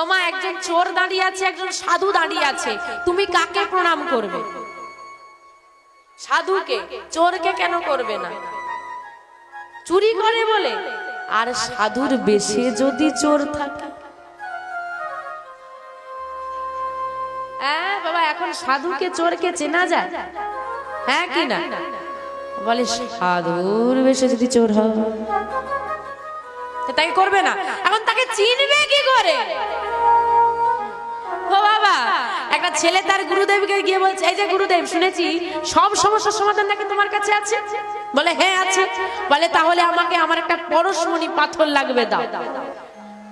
ও মা একজন চোর দাঁড়িয়ে আছে, একজন সাধু দাঁড়িয়ে আছে। তুমি কাকে প্রণাম করবে? সাধুকে? চোরকে কেন করবে না? চুরি করে বলে। আর সাধুর বেশে যদি চোর থাকে? হ্যাঁ বাবা, এখন সাধুকে, চোরকে চেনা যায়। হ্যাঁ কি না? বলে, সাধুর বেশে যদি চোর হয়? তাকে করবে না। এখন তাকে চিনবে কি করে? একটা ছেলে তার গুরুদেবকে গিয়ে বলছে, এই যে গুরুদেব, শুনেছি সব সমস্যার সমাধান নাকি তোমার কাছে আছে? বলে হ্যাঁ আছে। বলে, তাহলে আমাকে আমার একটা পরশমণি পাথর লাগবে, দাও।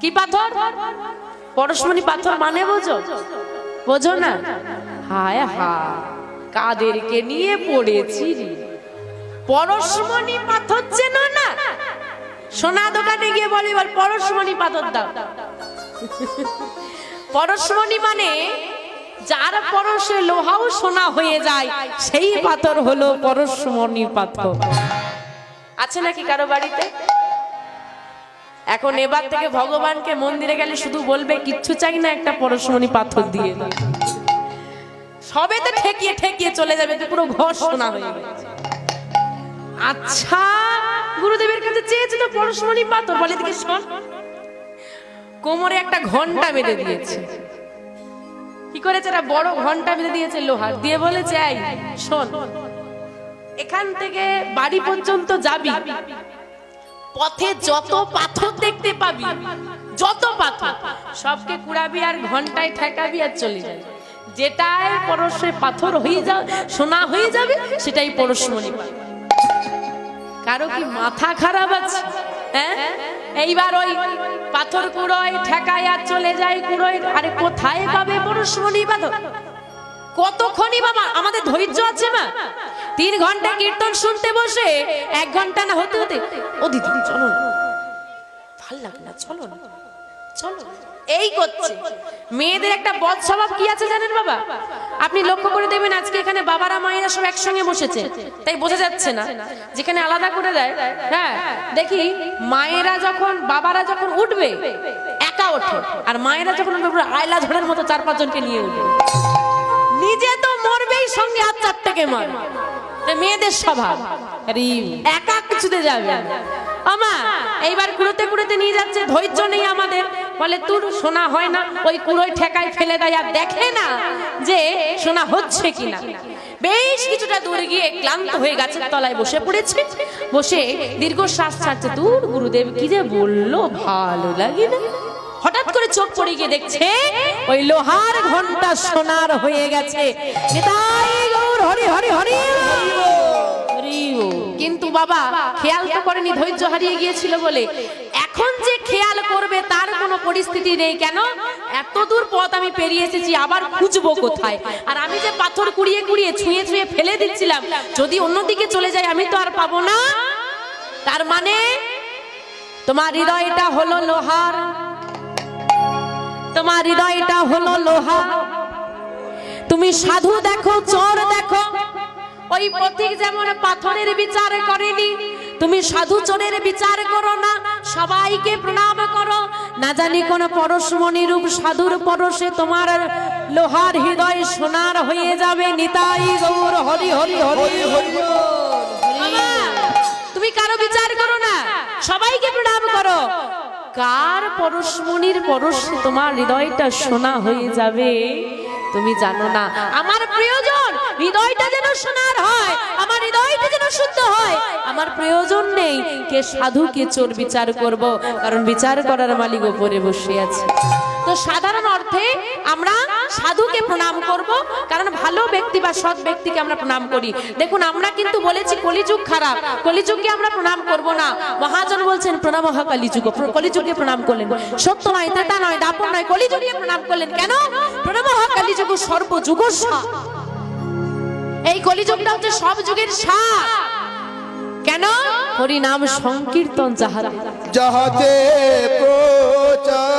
কি পাথর? পরশমণি পাথর মানে বোঝো? বোঝো না? হায় হায়, কাদেরকে নিয়ে পড়েছি। পরশমণি পাথর চেনো না? সোনা দোকানে গিয়ে বলি বল পরশমণি পাথর দাও। পরশমণি মানে যার পরশে লোহাও সোনা হয়ে যায়, সেই পাথর হলো পরশমণি পাথর। আছে নাকি কারও বাড়িতে? এখন এবার থেকে ভগবানকে মন্দিরে গেলে শুধু বলবে, কিচ্ছু চাই না একটা পরশমণি পাথর দিয়ে সবে তো ঠেকিয়ে ঠেকিয়ে চলে যাবে, তো পুরো ঘর সোনা হয়ে গেছে আচ্ছা গুরুদেবের কাছে চেয়েছে তো পরশমণি পাথর, বলে দিকে শোন, কোমরে একটা ঘণ্টা বেঁধে দিয়েছে। কি করেছে? একটা বড় ঘণ্টা বেঁধে দিয়েছে লোহার দিয়ে বলেছে, এই, শোন, এখান থেকে বাড়ি পর্যন্ত যাবি। পথে যত পাথর দেখতে পাবি, যত পাথর, সবকে কুড়াবি আর ঘন্টায় ঠেকাবি আর চলে যাবি। যেটাই পরশে পাথর হয়ে যাবে সোনা হয়ে যাবে, সেটাই পরশমণি পাবে। কারও কি মাথা খারাপ আছে? হ্যাঁ? এইবার ওই পাথর কুড়োয় ঠেকায় চলে যায় কুড়োয়। আরে কোথায় পাবে পরশমণি পাথর কতক্ষণই বাবা আমাদের ধৈর্য আছে মা। তিন ঘণ্টা কীর্তন শুনতে বসে, এক ঘণ্টা না হতে হতে ও দিদি চলো ভালো লাগে না চলো না এই করছে। মেয়েদের একটা বদ স্বভাব কি আছে জানেন বাবা? আপনি লক্ষ্য করে দেবেন আজকে এখানে বাবারা মায়েরা সব একসঙ্গে বসেছে। তাই বোঝা যাচ্ছে না। যেখানে আলাদা করে দেয় হ্যাঁ দেখি মায়েরা যখন, বাবারা যখন উঠবে, একা ওঠে। আর মায়েরা যখন আয়লা ঝড়ের মতো চার পাঁচজনকে নিয়ে উঠবে। নিজে তো মরবেই সঙ্গে হাত চারটাকে মার। মেয়েদের স্বভাব। একা কিছুতে যাবে। আমা এইবার কুড়োতে কুড়োতে নিয়ে যাচ্ছে ধৈর্য নেই আমাদের বলে তোর সোনা হয় না ওই কুড়োয় ঠেকায় ফেলে দেয় আর দেখে না যে সোনা হচ্ছে কিনা বেশ কিছুটা দূরে গিয়ে ক্লান্ত হয়ে গাছের তলায় বসে পড়েছে বসে দীর্ঘশ্বাস ছাড়ছে দূর গুরুদেব কি যে বলল ভালো লাগে না হঠাৎ করে চোখ পড়ে গিয়ে দেখছে ওই লোহার ঘণ্টা সোনার হয়ে গেছে হরি হরি হরি। কিন্তু বাবা, খেয়াল তো করেনি, ধৈর্য হারিয়ে গিয়েছিল বলে। এখন যে খেয়াল করবে, তার কোনো পরিস্থিতি নেই। কেন? এত দূর পথ আমি পেরিয়ে এসেছি, আবার খুঁজবো কোথায়? আর আমি যে পাথর কুড়িয়ে কুড়িয়ে ছুঁয়ে ছুঁয়ে ফেলে দিচ্ছিলাম, যদি অন্যদিকে চলে যায় আমি তো আর পাবো না। তার মানে তোমার হৃদয়টা হলো লোহার। তোমার হৃদয়টা হলো লোহা। তুমি সাধু দেখো, চোর দেখো ওই পথিক যেমন পাথরের বিচার করেনি তুমি সাধু চোরের বিচার করো না সবাইকে প্রণাম করো। না জানি কোন পরশমণি রূপ সাধুর পরশে তোমার লোহার হৃদয় সোনার হয়ে যাবে নিতাই গৌর হরি হরি হরি। হরি তুমি কারও বিচার করো না সবাইকে প্রণাম করো। কার পরশমণির পরশে তোমার হৃদয়টা সোনা হয়ে যাবে তুমি জানো না। আমার প্রিয়জন হৃদয়টা যেন সোনার হয়, আমার হৃদয়টা যেন শুদ্ধ হয়। আমার প্রয়োজন নেই কে সাধু, কে চোর বিচার করব, কারণ বিচার করার মালিক ওপরে বসে আছে। তো সাধারণ অর্থে আমরা সাধুকে প্রণাম করব, কারণ ভালো ব্যক্তি বা সৎ ব্যক্তিকে আমরা প্রণাম করি। দেখুন, আমরা কিন্তু বলেছি কলিযুগ খারাপ, কলিযুগকে আমরা প্রণাম করব না। মহাজন বলছেন, প্রণাম হা কলিযুগ কলিযুগকে প্রণাম করলেন। সত্য নয়, তেতা নয় দাপন নয় কলিযুগকে প্রণাম করলেন কেন? প্রণাম হা কলিযুগ সর্বযুগ এই কলিযুগটা হচ্ছে সব যুগের সাপ। কেন? হরি নাম সংকীর্তন যাহার। যাহাতে প্রচার।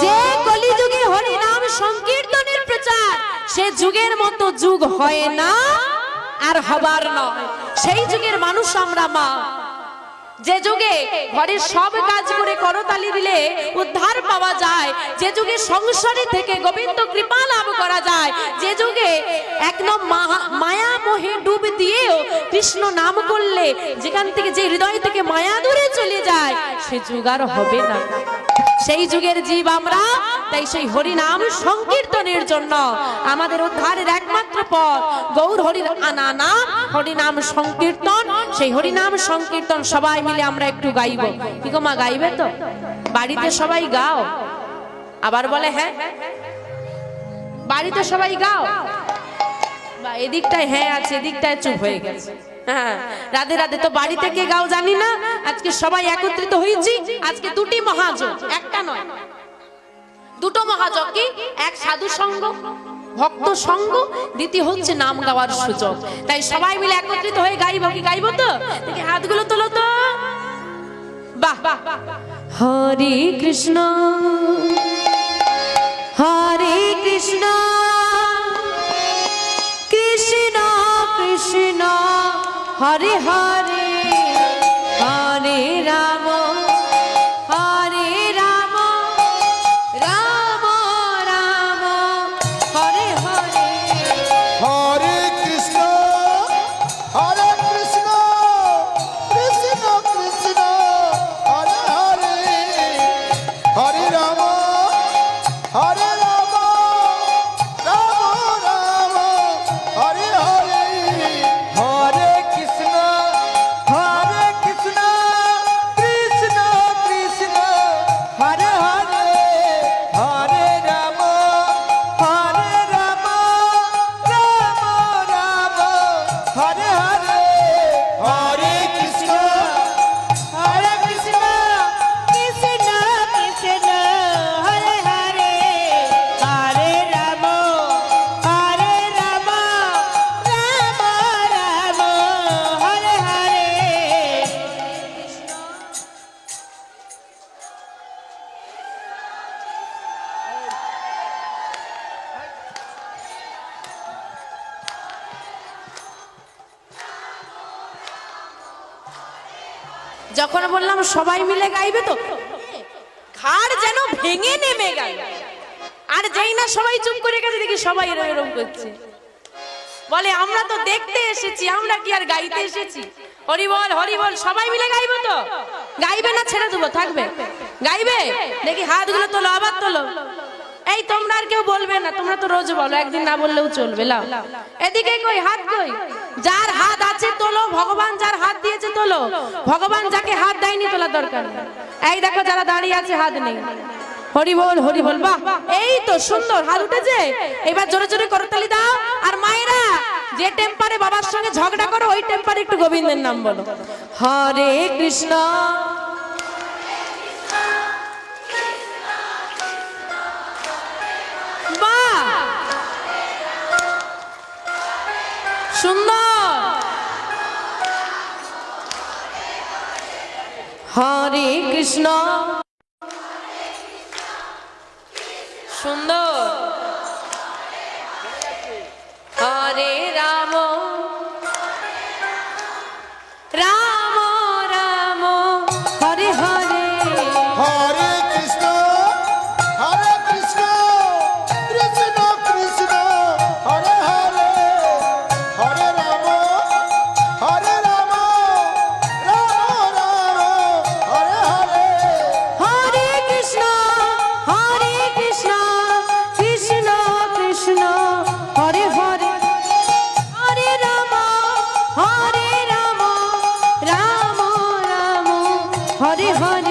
যে কলিযুগে হরি নাম সংকীর্তনের প্রচার সে যুগের মতো যুগ হয় না আর হবার নয়। সেই যুগের মানুষ আমরা মা। যে যুগে ঘরের সব কাজ করে করতালি দিলে উদ্ধার পাওয়া যায়। যে যুগে সংসারে থেকে গোবিন্দ কৃপা লাভ করা যায়। যে যুগে একদম মায়া মোহে ডুব দিয়েও কৃষ্ণ নাম করলে যেখান থেকে যে হৃদয় থেকে মায়া দূরে চলে যায় সে যুগ আর হবে না। সেই যুগের জীব আমরা তাই সেই হরিনাম সংকীর্তনের জন্য আমাদের উদ্ধারের একমাত্র পথ। গৌর হরির আনা নাম হরিনাম সংকীর্তন সেই হরিনাম সংকীর্তন সবাই মিলে আমরা একটু গাইব। কি গো মা, গাইবে তো? বাড়িতে সবাই গাও। আবার বলে হ্যাঁ? বাড়িতে সবাই গাও। বা এদিকটায় হ্যাঁ আছে, এদিকটায় চুপ হয়ে গেছে। হ্যাঁ রাধে রাধে, তো বাড়িতে কে গাও জানি না। আজকে সবাই একত্রিত হয়েছি, আজকে দুটি মহাযোগ একটা নয়। দুটো মহাযোগ কি? এক সাধু সঙ্গ ভক্ত সঙ্গ, দ্বিতীয় হচ্ছে নাম গাওয়ার সুযোগ তাই সবাই মিলে একত্রিত হয়ে গাইব কি? গাইব তো? দেখি হাতগুলো তোলো তো। বাহ বাহ। হরে কৃষ্ণ হরে কৃষ্ণ কৃষ্ণ কৃষ্ণ, হরে হরে। হরে হরে যখন বললাম সবাই মিলে গাইবে তো, ঘাড় যেন ভেঙে নেমে গেল। আর যেই না সবাই চুপ করে গেছে, দেখি সবাই এরম এরম করছে। বলে, আমরা তো দেখতে এসেছি, আমরা কি আর গাইতে এসেছি? হরি বল হরি বল, সবাই মিলে গাইব তো? গাইবে না ছেড়ে দেবো, থাকবে। গাইবে? দেখি হাতগুলো তোলো, আবার তোলো। এই তোমরা আর কেউ বলবে না, তোমরা তো রোজ বলো, একদিন না বললেও চলবে, লাও। এদিকে কই, হাত কই? যার হাত আছে তোলো, ভগবান যার হাত দিয়েছে তোলো। ভগবান যাকে হাত দেয়নি তোলা দরকার। এই দেখো যারা দাঁড়িয়ে আছে, হাত নেই। হরি বল হরি বল, বাহ। এই তো সুন্দর, হাত উঠেছে। এবার জোরে জোরে করতালি দাও। আর মায়েরা, যে টেম্পারে বাবার সঙ্গে ঝগড়া করো, ওই টেম্পারে একটু গোবিন্দের নাম বলো। হরে কৃষ্ণ। সুন্দর। হরে কৃষ্ণ। সুন্দর। good.